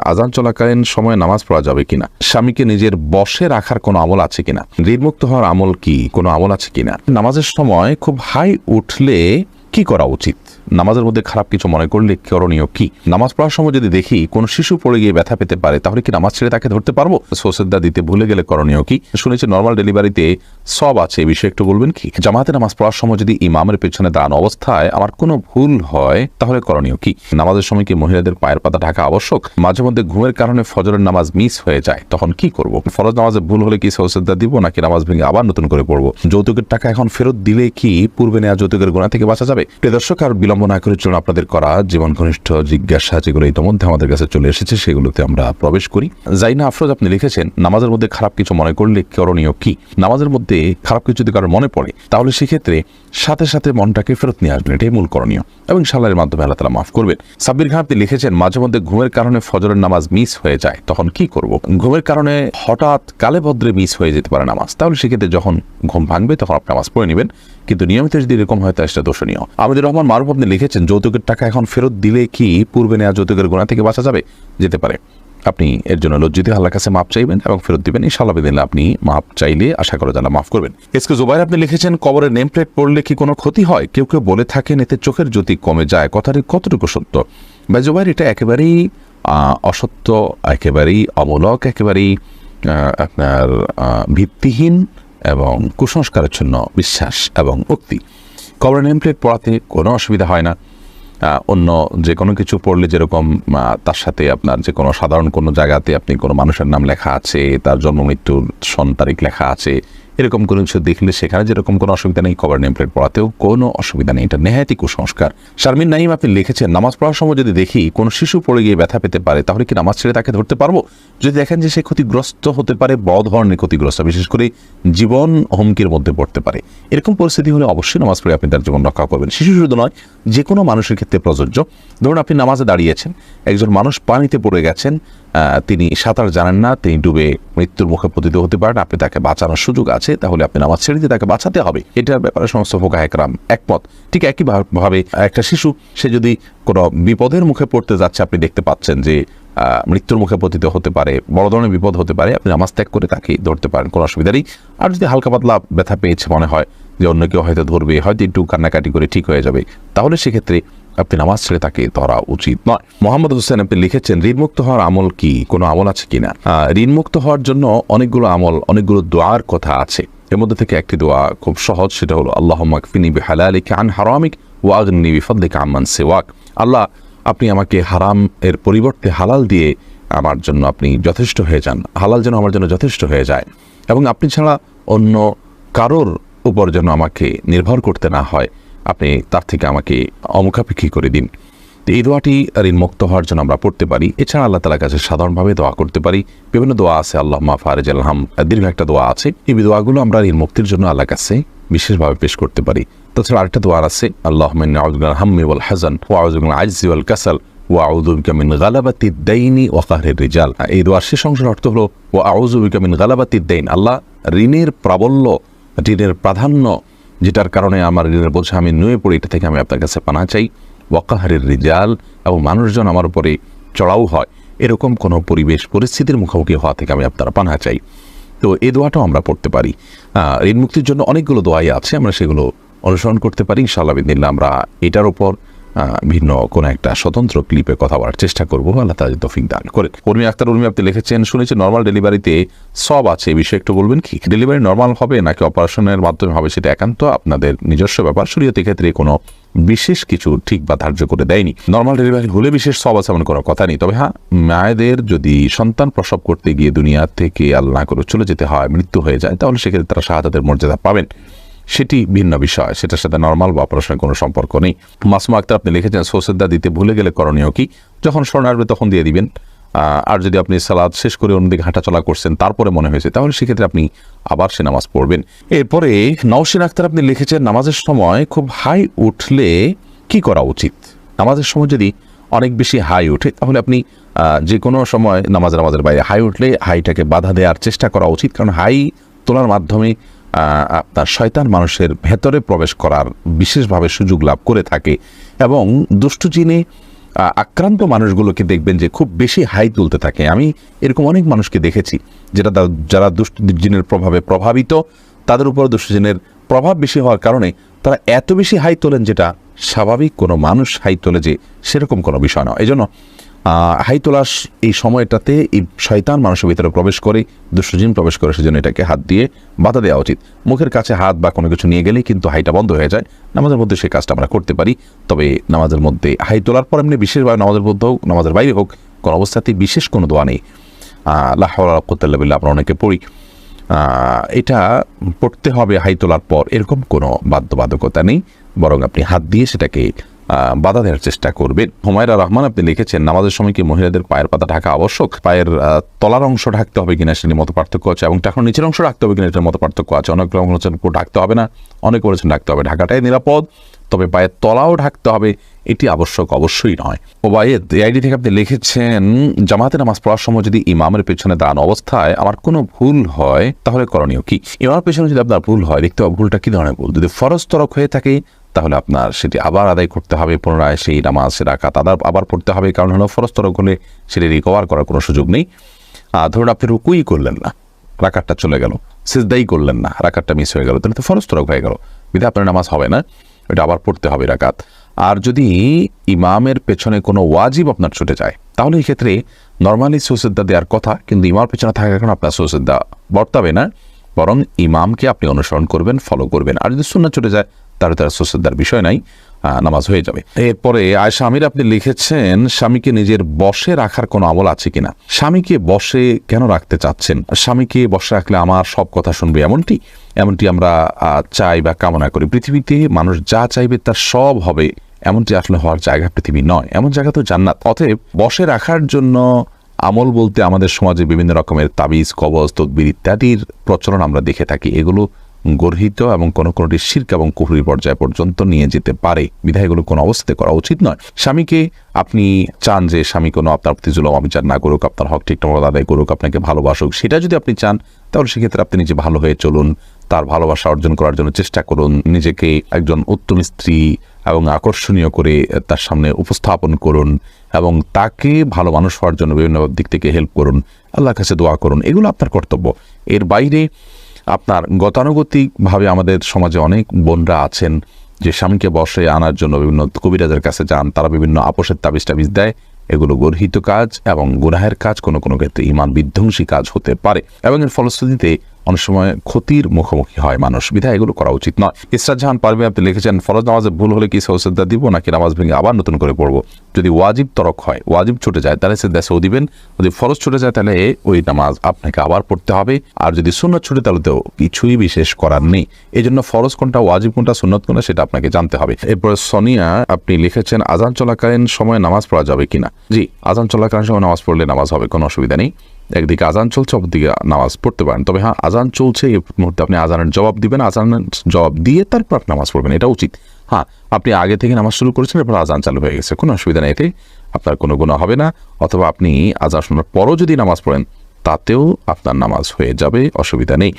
আজান চলাকালীন সময়ে নামাজ পড়া যাবে কিনা? স্বামীকে নিজের বসে রাখার কোনো আমল আছে কিনা? ঋণমুক্ত হওয়ার আমল কি? কোনো আমল আছে কিনা? নামাজের সময় খুব হাই উঠলে কি করা উচিত? নামাজের মধ্যে খারাপ কিছু মনে করলে করণীয় কি? নামাজ পড়ার সময় যদি দেখি কোন শিশু পড়ে গিয়ে ব্যথা পেতে পারে, তাহলে কি নামাজ ছেড়ে তাকে ধরতে পারব? সোসেদা দিতে ভুলে গেলে করণীয় কি? শুনেছি নর্মাল ডেলিভারিতে সব আছে এই বিষয়ে একটু বলবেন কি? জামাতে নামাজ পড়ার সময় যদি ইমামের পেছনে দাঁড়ানো অবস্থায় আমার কোনো ভুল হয়, তাহলে করণীয় কি? নামাজের সময় কি মহিলাদের পায়ের পাতা ঢাকা আবশ্যক? মাঝে মধ্যে ঘুমের কারণে ফজরের নামাজ মিস হয়ে যায়, তখন কি করব? ফরজ নামাজে ভুল হলে কি সৌসেদা দিব, নাকি নামাজ ভেঙে আবার নতুন করে পড়ব? যৌতুকের টাকা এখন ফেরত দিলে কি পূর্বে নেওয়া যৌতুকের গোনা থেকে বাঁচা যাবে? প্রিয় দর্শক, আর বিলম্ব না করে চলুন আপনাদের করা জীবন ঘনিষ্ঠ জিজ্ঞাসা যেগুলো ইতিমধ্যে আমাদের কাছে চলে এসেছে, সেগুলোতে আমরা প্রবেশ করি। জাইনা আফরোজ, আপনি লিখেছেন, নামাজের মধ্যে খারাপ কিছু মনে করলে করণীয় কি? নামাজের মধ্যে খারাপ কিছু যদি কারোর মনে পড়ে, তাহলে সেক্ষেত্রে সাথে সাথে মনটাকে ফেরত নিয়ে আসবেন। এটাই মূল করণীয়। এবং সাল্লাহের মাধ্যমে আল্লাহ তালা মাফ করবেন। সাব্বির খান, আপনি লিখেছেন, মাঝে মধ্যে ঘুমের কারণে ফজরের নামাজ মিস হয়ে যায়, তখন কি করব? ঘুমের কারণে হঠাৎ কালে ভদ্রে মিস হয়ে যেতে পারে নামাজ। তাহলে সেক্ষেত্রে যখন ঘুম ভাঙবে, তখন আপনি নামাজ পড়ে নেবেন। কিন্তু নিয়মিত যদি এরকম হয়, তা সেটা দোষণীয়। আমিদুর রহমান মারুফ আপনি লিখেছেন, যৌতুকের টাকা এখন ফেরত দিলে কি পূর্বে নেওয়া যৌতুকের গোনা থেকে বাঁচা যাবে? যেতে পারে। আপনি এর জন্য লজ্জিত, আল্লাহর কাছে মাপ চাইবেন এবং ফেরত দিবেন। ইনশাআল্লাহ বিদিন আপনি মাপ চাইলে আশা করে জানা মাফ করবেন। এসকে জুবাইর আপনি লিখেছেন কবরের নেম প্লেট পড়লে কি কোনো ক্ষতি হয়? কেউ কেউ বলে থাকেন, এতে চোখের জ্যোতি কমে যায়। কথাটি কতটুকু সত্য? বা জুবাইর এটা একেবারেই অসত্য, একেবারেই অমূলক, একেবারেই আপনার ভিত্তিহীন এবং কুসংস্কারাচ্ছন্ন বিশ্বাস এবং উক্তি কবরের নেম প্লেট পড়াতে কোনো অসুবিধা হয় না। অন্য যে কোনো কিছু পড়লে যেরকম তার সাথে আপনার যে কোনো সাধারণ কোনো জায়গাতে আপনি কোনো মানুষের নাম লেখা আছে, তার জন্ম মৃত্যুর সন তারিখ লেখা আছে এরকম কোনো কিছু দেখলে সেখানে যেরকম কোনো অসুবিধা নেই কভার নেম প্লেট পড়াতেও কোনো অসুবিধা নেই। এটা নেহাতি কুসংস্কার। শারমিন নাইম আপনি লিখেছেন, নামাজ পড়ার সময় যদি দেখি কোনো শিশু পড়ে গিয়ে ব্যথা পেতে পারে, তাহলে কি নামাজ ছেড়ে তাকে ধরতে পারব? যদি দেখেন যে সে ক্ষতিগ্রস্ত হতে পারে, বড় ধরনের ক্ষতিগ্রস্ত, বিশেষ করে জীবন হুমকির মধ্যে পড়তে পারে। এরকম পরিস্থিতি হলে অবশ্যই নামাজ পড়ে আপনি তার জীবন রক্ষা করবেন। শিশু শুধু নয়, যে কোনো মানুষের ক্ষেত্রে প্রযোজ্য। ধরুন আপনি নামাজে দাঁড়িয়েছেন, একজন মানুষ পানিতে পড়ে গেছেন তিনি সাঁতার জানেন না, তিনি ডুবে মৃত্যুর মুখে পতিত হতে পারেন, আপনি তাকে বাঁচানোর সুযোগ আছে, তাহলে আপনি নামাজ ছেড়ে দিয়ে তাকে বাঁচাতে হবে। এটার ব্যাপারে সমস্ত ফোকা একরাম একমত। ঠিক একই ভা- ভাবে একটা শিশু, সে যদি কোনো বিপদের মুখে পড়তে যাচ্ছে, আপনি দেখতে পাচ্ছেন যে মৃত্যুর মুখে পতিত হতে পারে, বড় ধরনের বিপদ হতে পারে, আপনি নামাজ ত্যাগ করে তাকে ধরতে পারেন, কোনো অসুবিধা নেই। আর যদি হালকা পাতলা ব্যথা পেয়েছে মনে হয়, যে অন্য কেউ হয়তো ধরবে, হয়তো একটু কান্নাকাটি করে ঠিক হয়ে যাবে, তাহলে সেক্ষেত্রে আপনি নামাজ ছেড়ে তাকে ধরা উচিত নয়। মোহাম্মদ হোসেন, আপনি লিখেছেন, ঋণমুক্ত হওয়ার আমল কি? কোনো আমল আছে কিনা? ঋণমুক্ত হওয়ার জন্য অনেকগুলো আমল, অনেকগুলো দোয়ার কথা আছে। এর মধ্যে থেকে একটি দোয়া খুব সহজ, সেটা হলো আল্লাহ মাকফিনি হারামিক সেওয়াক। আল্লাহ, আপনি আমাকে হারাম এর পরিবর্তে হালাল দিয়ে আমার জন্য আপনি যথেষ্ট হয়ে যান। হালাল যেন আমার জন্য যথেষ্ট হয়ে যায়। এবং আপনি ছাড়া অন্য কারোর উপর যেন আমাকে নির্ভর করতে না হয়। আপনি তার থেকে আমাকে অমুখাপেক্ষী করে দিন। এই দোয়াটি ঋণ মুক্ত হওয়ার জন্য আমরা পড়তে পারি। এছাড়া আল্লাহ তালার কাছে সাধারণভাবে দোয়া করতে পারি। বিভিন্ন দোয়া আছে, আল্লাহ মা ফারেজ আলহাম দীর্ঘ একটা দোয়া আছে। এই দোয়াগুলো আমরা ঋণ মুক্তির জন্য আল্লাহর কাছে বিশেষভাবে পেশ করতে পারি। তাছাড়া আরেকটা দোয়া আছে আল্লাহ হাম্মি ওয়াল হাজান ওয়াউজুল আইজি ওয়াল কাসাল ওয়াউদুবিকা মিন গালাবাতি দাইনি ওয়াকাহের রিজাল। এই দোয়ার শেষ অংশের অর্থ হলো ও আউজুবিকা মিন গালাবাতি দাইন আল্লাহ ঋণের প্রাবল্য, ঋণের প্রাধান্য যেটার কারণে আমার ঋণের বোঝা আমি নুয়ে পড়ি এটা থেকে আমি আপনার কাছে পানা চাই। ওয়াকাহারের রিজাল এবং মানুষজন আমার উপরে চড়াও হয়। এরকম কোনো পরিবেশ, পরিস্থিতির মুখোমুখি হওয়া থেকে আমি আপনারা পানা চাই। তো এই দোয়াটাও আমরা পড়তে পারি। ঋণ মুক্তির জন্য অনেকগুলো দোয়াই আছে, আমরা সেগুলো অনুসরণ করতে পারি। ইনশাআল্লাহ বিদিল্লা আমরা এটার উপর ভিন্ন কোনো একটা স্বতন্ত্র ক্লিপে কথা বলার চেষ্টা করব। আল্লাহ তাদের তফিক দান করে উর্মি আক্তার উর্মি আপনি লিখেছেন, শুনেছি নর্মাল ডেলিভারিতে সব আছে, এই বিষয়ে একটু বলবেন কি? ডেলিভারি নর্মাল হবে নাকি অপারেশনের মাধ্যমে হবে সেটা একান্ত আপনাদের নিজস্ব ব্যাপার। শরীয়তের ক্ষেত্রে কোনো বিশেষ কিছু ঠিক বা ধার্য করে দেয়নি। নর্মাল ডেলিভারি হলে বিশেষ সব আছে এমন কোনো কথা নেই। তবে হ্যাঁ মায়েদের যদি সন্তান প্রসব করতে গিয়ে দুনিয়া থেকে আল্লাহ করে চলে যেতে হয়, মৃত্যু হয়ে যায়, তাহলে সেক্ষেত্রে তারা শাহাদাতের মর্যাদা পাবেন। সেটি ভিন্ন বিষয়। সেটার সাথে নর্মাল বা অপারেশনের কোনো সম্পর্ক নেই। মাসমা আক্তার আপনি লিখেছেন সোসেদা দিতে ভুলে গেলে করণীয় কি? যখন স্মরণ আসবে তখন দিয়ে দিবেন। আর যদি আপনি সালাদ শেষ করে অন্যদিকে হাঁটাচলা করছেন, তারপরে মনে হয়েছে, তাহলে সেক্ষেত্রে আপনি আবার সে নামাজ পড়বেন। এরপরে নওশিন আক্তার আপনি লিখেছেন, নামাজের সময় খুব হাই উঠলে কি করা উচিত? নামাজের সময় যদি অনেক বেশি হাই ওঠে তাহলে আপনি যে কোনো সময় নামাজ নামাজের বাইরে হাই উঠলে হাইটাকে বাধা দেওয়ার চেষ্টা করা উচিত। কারণ হাই তোলার মাধ্যমে আপনার শয়তান মানুষের ভেতরে প্রবেশ করার বিশেষভাবে সুযোগ লাভ করে থাকে এবং দুষ্টু আহ, আক্রান্ত মানুষগুলোকে দেখবেন যে খুব বেশি হাই তুলতে থাকে। আমি এরকম অনেক মানুষকে দেখেছি যেটা যারা দুষ্ট জিনের প্রভাবে প্রভাবিত তাদের উপর দুষ্ট জিনের প্রভাব বেশি হওয়ার কারণে তারা এত বেশি হাই তোলেন যেটা স্বাভাবিক কোনো মানুষ হাই তোলে যে সেরকম কোনো বিষয় নয়। এই জন্য আহ, হাই তোলার এই সময়টাতে এই শয়তান মানুষের ভিতরে প্রবেশ করে দুষ্টজিন প্রবেশ করে সেজন্য এটাকে হাত দিয়ে বাধা দেওয়া উচিত। মুখের কাছে হাত বা কোনো কিছু নিয়ে গেলেই কিন্তু হাইটা বন্ধ হয়ে যায়। নামাজের মধ্যে সেই কাজটা আমরা করতে পারি তবে নামাজের মধ্যে হাই তোলার পর এমনি বিশেষভাবে নামাজের মধ্যে হোক নামাজের বাইরে হোক কোনো অবস্থাতেই বিশেষ কোনো দোয়া নেই। আল্লাহ আমরা অনেকে পড়ি। এটা পড়তে হবে হাই তোলার পর এরকম কোনো বাধ্যবাধকতা নেই বরং আপনি হাত দিয়ে সেটাকে বাধা দেওয়ার চেষ্টা করবে। হুমায়রা রহমান, আপনি লিখেছেন, নামাজের সময় কি মহিলাদের পায়ের পাতা ঢাকা আবশ্যক? পায়ের তলার অংশ ঢাকতে হবে কিনা সেটির মতো পার্থক্য আছে, এবং তখন নিচের অংশ ঢাকতে হবে কিনা এটার মতো পার্থক্য আছে। অনেক বলেছেন ঢাকতে হবে না, অনেক বলেছেন ঢাকতে হবে। ঢাকাটাই নিরাপদ, তবে পায়ের তলাও ঢাকতে হবে, এটি আবশ্যক অবশ্যই নয়। ওবায়েদ এআইডি থেকে আপনি লিখেছেন জামাতে নামাজ পড়ার সময় যদি ইমামের পেছনে দাঁড়ানো অবস্থায় আমার কোনো ভুল হয়, তাহলে করণীয় কি? ইমামের পেছনে যদি আপনার ভুল হয়, দেখতে হবে ভুলটা কি ধরনের ভুল? যদি ফরজ তরক হয়ে থাকে তাহলে আপনার সেটি আবার আদায় করতে হবে, পুনরায় সেই নামাজ রাখাত আদার আবার পড়তে হবে। কারণ হলো ফরজ তরক হলে সেটি রিকভার করার কোনো সুযোগ নেই। আর ধরুন আপনি রুকুই করলেন না, রাকাতটা চলে গেল, সিজদাই করলেন না, রাকাতটা মিস হয়ে গেল, তাহলে তো ফরজ তরক হয়ে গেল। বিধা আপনার নামাজ হবে না, এটা আবার পড়তে হবে রাকাত। আর যদি ইমামের পেছনে কোনো ওয়াজিব আপনার ছুটে যায়, তাহলে এই ক্ষেত্রে নর্মালি সুসিদ্ধা দেওয়ার কথা, কিন্তু ইমার পেছনে থাকার কারণে আপনার সুসিদ্ধা বর্তাবে না, বরং ইমামকে আপনি অনুসরণ করবেন ফলো করবেন। আর যদি সুন্না ছুটে যায় তাহলে তার সুসিদ্ধার বিষয় নাই নামাজ হয়ে যাবে। এরপরে আয়সা আমির আপনি লিখেছেন, স্বামীকে নিজের বসে রাখার কোনো আমল আছে কিনা? স্বামীকে বসে কেন রাখতে চাচ্ছেন? স্বামীকে বসে রাখলে আমার সব কথা শুনবে এমনটি? এমনটি আমরা চাই বা কামনা করি। পৃথিবীতে মানুষ যা চাইবে তার সব হবে। এমনটি আসলে হওয়ার জায়গা পৃথিবী নয়। এমন জায়গা তো জান্নাত। অতএব বসে রাখার জন্য আমল বলতে আমাদের সমাজে বিভিন্ন রকমের তাবিজ, কবজ, তদবির ইত্যাদির প্রচলন আমরা দেখে থাকি। এগুলো গর্হিত এবং কোনো কোনোটি শির্ক এবং কুহুরির পর্যায় পর্যন্ত নিয়ে যেতে পারে। বিধায়গুলো কোনো অবস্থাতে করা উচিত নয়। স্বামীকে আপনি চান যে স্বামী কোনো আপনার প্রতি জুলম, অবিচার না করুক, আপনার হক ঠিকঠাক আদায় করুক, আপনাকে ভালোবাসুক, সেটা যদি আপনি চান, তাহলে সেক্ষেত্রে আপনি নিজে ভালো হয়ে চলুন, তার ভালোবাসা অর্জন করার জন্য চেষ্টা করুন, নিজেকে একজন উত্তম স্ত্রী এবং আকর্ষণীয় করে তার সামনে উপস্থাপন করুন এবং তাকে ভালো মানুষ হওয়ার জন্য বিভিন্ন দিক থেকে হেল্প করুন, আল্লাহর কাছে দোয়া করুন, এগুলো আপনার কর্তব্য। এর বাইরে আপনার গতানুগতিকভাবে আমাদের সমাজে অনেক বোনরা আছেন যে স্বামীকে বসে আনার জন্য বিভিন্ন কবিরাজের কাছে যান, তারা বিভিন্ন আপোষের তাবিজ টাবিজ দেয়। এগুলো গর্হিত কাজ এবং গুনাহের কাজ কোনো কোনো ক্ষেত্রে ইমান বিধ্বংসী কাজ হতে পারে। এবং এর ফলশ্রুতিতে অনেক সময় ক্ষতির মুখোমুখি হয় মানুষ। বিধায় এগুলো করা উচিত নয়। ইসরাত জাহান পারবে আপনি লিখেছেন, ফরজ নামাজে ভুল হলে কি সৌসদ্দা দিব নাকি নামাজ ভেঙে আবার নতুন করে পড়ব? যদি ওয়াজিব তরক হয়, ওয়াজিব ছুটে যায়, তাহলে সে দেশেও দিবেন। যদি ফরজ ছুটে যায়, তাহলে ওই নামাজ আপনাকে আবার পড়তে হবে। আর যদি সুন্নত ছুটে, তাহলে তো কিছুই বিশেষ করার নেই। এই জন্য ফরজ কোনটা, ওয়াজিব কোনটা, সুন্নত কোনটা, সেটা আপনাকে জানতে হবে। এরপরে সোনিয়া, আপনি লিখেছেন, আজান চলাকালীন সময় নামাজ পড়া যাবে কিনা? জি, আজান চলাকালীন সময় নামাজ পড়লে নামাজ হবে, কোনো অসুবিধা নেই। একদিকে আজান চলছে, অপরদিকে নামাজ পড়তে পারেন। তবে হ্যাঁ আজান চলছে, এই মুহূর্তে আপনি আজানের জবাব দিবেন, আজানের জবাব দিয়ে তারপর আপনি নামাজ পড়বেন, এটা উচিত। হ্যাঁ আপনি আগে থেকে নামাজ শুরু করেছেন, এরপর আজান চালু হয়ে গেছে, কোনো অসুবিধা নেই, এতে আপনার কোনো গুণা হবে না। অথবা আপনি আজান শোনার পরও যদি নামাজ পড়েন, তাতেও আপনার নামাজ হয়ে যাবে, অসুবিধা নেই।